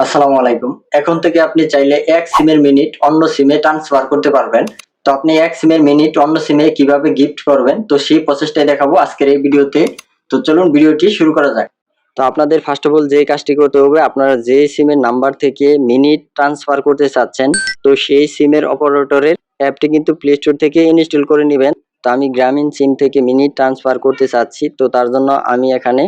আসসালামু আলাইকুম। এখন থেকে আপনি চাইলে এক সিমের মিনিট অন্য সিমে ট্রান্সফার করতে পারবেন। তো আপনি এক সিমের মিনিট অন্য সিমে কীভাবে গিফট করবেন, তো সেই প্রসেসটাই দেখাবো আজকের এই ভিডিওতে। তো চলুন ভিডিওটি শুরু করা যাক। তো আপনাদের ফার্স্ট অফ অল যে কাজটি করতে হবে, আপনারা যে সিমের নাম্বার থেকে মিনিট ট্রান্সফার করতে চাচ্ছেন, তো সেই সিমের অপারেটরের অ্যাপটি কিন্তু প্লে স্টোর থেকে ইনস্টল করে নেবেন। তো আমি গ্রামীণ সিম থেকে মিনিট ট্রান্সফার করতে চাচ্ছি। তো তার জন্য আমি এখানে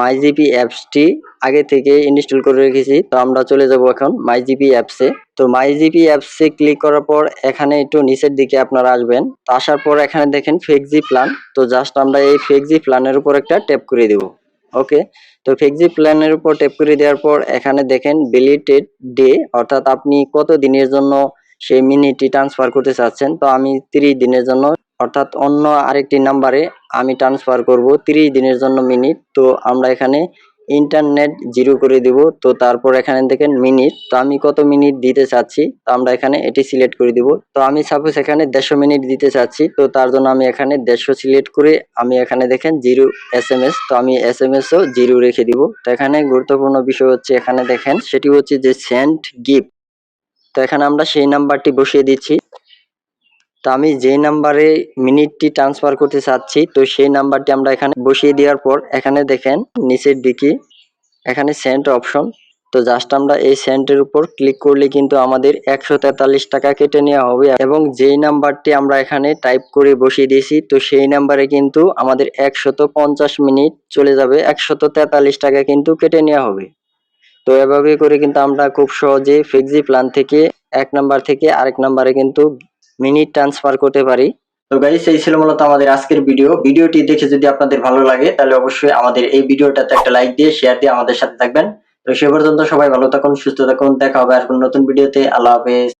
মাইজিপি অ্যাপসটি আগে থেকে ইনস্টল করে রেখেছি। তো আমরা চলে যাব এখন মাইজিপি অ্যাপসে তো মাইজিপি অ্যাপসে ক্লিক করার পর এখানে একটু নিচের দিকে আপনারা আসবেন। তো আসার পর এখানে দেখেন ফেকজি প্ল্যান তো জাস্ট আমরা এই ফেকজি প্ল্যানের উপর একটা ট্যাপ করে দেব। ওকে তো ফেকজি প্ল্যানের উপর ট্যাপ করে দেওয়ার পর এখানে দেখেন বিলিটেড ডে অর্থাৎ আপনি কত দিনের জন্য সেই মিনিটটি ট্রান্সফার করতে চাচ্ছেন। তো আমি তিরিশ দিনের জন্য অর্থাৎ অন্য আরেকটি নাম্বারে আমি ট্রান্সফার করব তিরিশ দিনের জন্য মিনিট তো আমরা এখানে ইন্টারনেট জিরো করে দিব। তো তারপর এখানে দেখেন মিনিট তো আমি কত মিনিট দিতে চাচ্ছি? তো আমরা এখানে এটি সিলেক্ট করে দিব। তো আমি সাপোজ এখানে দেড়শো মিনিট দিতে চাচ্ছি। তো তার জন্য আমি এখানে দেড়শো সিলেক্ট করে আমি এখানে দেখেন জিরো এস এম এস তো আমি এস এম এসও জিরো রেখে দিব। তো এখানে গুরুত্বপূর্ণ বিষয় হচ্ছে এখানে দেখেন, সেটি হচ্ছে যে সেন্ট গিফট তো এখানে আমরা সেই নাম্বারটি বসিয়ে দিচ্ছি। তো আমি যে নাম্বারে মিনিটটি ট্রান্সফার করতে চাচ্ছি, তো সেই নাম্বারটি আমরা এখানে বসিয়ে দেওয়ার পর এখানে দেখেন নিচের দিকে এখানে সেন্ট অপশন তো জাস্ট আমরা এই সেন্টের উপর ক্লিক করলে কিন্তু আমাদের একশো তেতাল্লিশ টাকা কেটে নেওয়া হবে এবং যেই নাম্বারটি আমরা এখানে টাইপ করে বসিয়ে দিয়েছি, তো সেই নাম্বারে কিন্তু আমাদের একশত পঞ্চাশ মিনিট চলে যাবে একশত তেতাল্লিশ টাকা কিন্তু কেটে নেওয়া হবে। তো এভাবে করে কিন্তু আমরা খুব সহজে ফিক্সি প্ল্যান থেকে এক নাম্বার থেকে আরেক নাম্বারে কিন্তু মিনিট ট্রান্সফার করতে পারি। তো গাইস এই ছিল মূলত আমাদের আজকের ভিডিও ভিডিওটি দেখে যদি আপনাদের ভালো লাগে, তাহলে অবশ্যই আমাদের এই ভিডিওটাতে একটা লাইক দিয়ে শেয়ার দিয়ে আমাদের সাথে থাকবেন। তো সে পর্যন্ত সবাই ভালো থাকুন, সুস্থ থাকুন। দেখা হবে আর নতুন ভিডিওতে আল্লাহ হাফেজ।